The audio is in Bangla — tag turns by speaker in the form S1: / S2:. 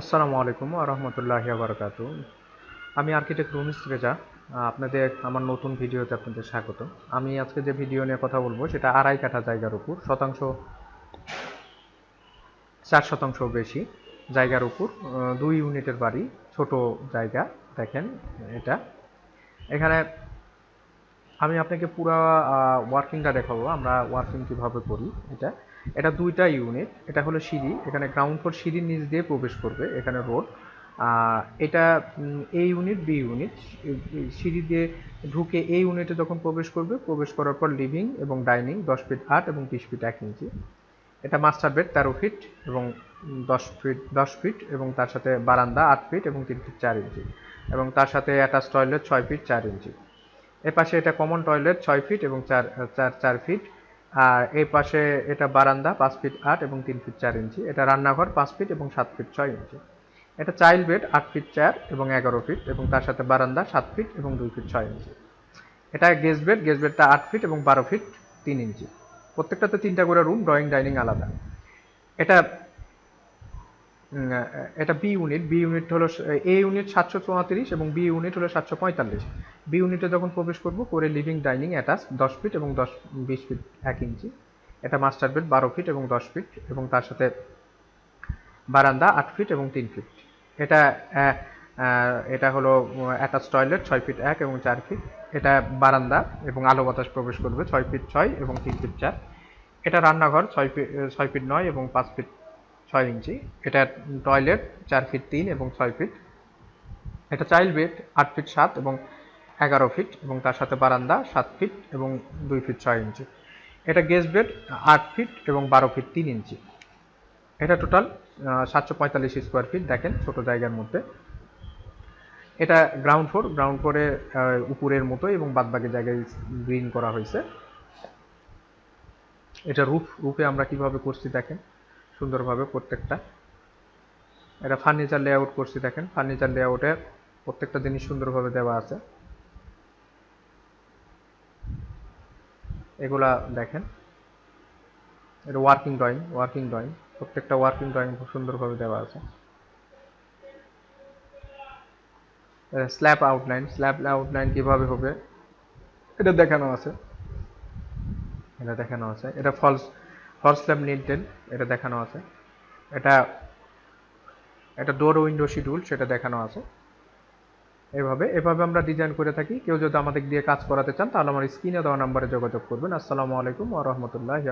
S1: আসসালামু আলাইকুম রহমতুল্লাহি বারকাতু আমি আর্কিটেক্ট রুমিস রেজা আপনাদের আমার নতুন ভিডিওতে আপনাদের স্বাগত। আমি আজকে যে ভিডিও নিয়ে কথা বলব সেটা আড়াই কাঠা জায়গার উপর, শতাংশ, চার শতাংশ বেশি জায়গার উপর দুই ইউনিটের বাড়ি, ছোট জায়গা, দেখেন এটা। এখানে আমি আপনাকে পুরো ওয়ার্কিংটা দেখাবো। আমরা ওয়ার্কিং কীভাবে করি, এটা। এটা দুইটা ইউনিট এটা হলো সিঁড়ি, এখানে গ্রাউন্ড ফ্লোর সিঁড়ির নিচ দিয়ে প্রবেশ করবে, এখানে রোড এটা এ ইউনিট বি ইউনিট সিঁড়ি দিয়ে ঢুকে এই ইউনিটে যখন প্রবেশ করবে, প্রবেশ করার পর লিভিং এবং ডাইনিং দশ ফিট আট এবং বিশ ফিট এক ইঞ্চি এটা মাস্টার বেড তেরো ফিট এবং দশ ফিট দশ ফিট এবং তার সাথে বারান্দা আট ফিট এবং তিন ফিট চার ইঞ্চি এবং তার সাথে অ্যাটাচ টয়লেট ছয় ফিট চার ইঞ্চি এ পাশে এটা কমন টয়লেট ছয় ফিট এবং চার চার চার ফিট আর এই পাশে এটা বারান্দা, পাঁচ ফিট আট এবং তিন ফিট চার ইঞ্চি। এটা রান্নাঘর, পাঁচ ফিট এবং সাত ফিট ছয় ইঞ্চি। এটা চাইল্ড বেড আট ফিট চার এবং এগারো ফিট এবং তার সাথে বারান্দা, সাত ফিট এবং দুই ফিট ছয় ইঞ্চি। এটা গেস্ট বেড গেস্ট বেডটা আট ফিট এবং বারো ফিট তিন ইঞ্চি। প্রত্যেকটাতে তিনটা করে রুম ড্রয়িং ডাইনিং আলাদা। এটা এটা বি ইউনিট বি ইউনিট হলো এ ইউনিট সাতশো চৌত্রিশ এবং বি ইউনিট হলো সাতশো পঁয়তাল্লিশ। বি ইউনিটে যখন প্রবেশ করব, করে লিভিং ডাইনিং অ্যাটাচ দশ ফিট এবং দশ, বিশ ফিট এক ইঞ্চি। এটা মাস্টার বেড বারো ফিট এবং দশ ফিট এবং তার সাথে বারান্দা, আট ফিট এবং তিন ফিট এটা এটা হলো অ্যাটাচ টয়লেট ছয় ফিট এক এবং চার ফিট এটা বারান্দা এবং আলো বাতাস প্রবেশ করবে, ছয় ফিট ছয় এবং তিন ফিট চার। এটা রান্নাঘর, ছয় ফিট ছয় ফিট নয় এবং পাঁচ ফিট ছয় ইঞ্চি। এটা টয়লেট, চার ফিট তিন এবং ছয় ফিট। এটা চাইল্ড বেড, আট ফিট সাত এবং এগারো ফিট এবং তার সাথে বারান্দা, সাত ফিট এবং দুই ফিট ছয় ইঞ্চি। এটা গেস্ট বেড, আট ফিট এবং বারো ফিট তিন ইঞ্চি। এটা টোটাল সাতশো পঁয়তাল্লিশ স্কোয়ার ফিট দেখেন ছোট জায়গার মধ্যে। এটা গ্রাউন্ড ফ্লোর, গ্রাউন্ড ফ্লোরে উপরের মতো এবং বাদবাকি জায়গায় গ্রিন করা হয়েছে। এটা রুফ, রুফে আমরা কীভাবে করছি দেখেন। সুন্দরভাবে প্রত্যেকটা। এটা ফার্নিচার লেআউট করছি দেখেন। ফার্নিচার লেআউটে প্রত্যেকটা জিনিস সুন্দরভাবে দেওয়া আছে। এগুলা দেখেন। এটা ওয়ার্কিং ড্রয়িং ওয়ার্কিং ড্রয়িং প্রত্যেকটা ওয়ার্কিং ড্রয়িং খুব সুন্দরভাবে দেওয়া আছে। স্ল্যাব আউটলাইন স্ল্যাব আউটলাইন কীভাবে হবে? এটা দেখানো আছে। এটা দেখানো আছে। এটা ফলস ফলস স্ল্যাব নিডেড এটা দেখানো আছে। এটা এটা ডোর উইন্ডো শিডিউল, সেটা দেখানো আছে। এভাবে এভাবে আমরা ডিজাইন করে থাকি। কেউ যদি আমাদের দিয়ে কাজ করাতে চান, তাহলে আমার স্ক্রিনে দেওয়া নাম্বারে যোগাযোগ করবেন। আসসালামু আলাইকুম ওয়া রাহমাতুল্লাহি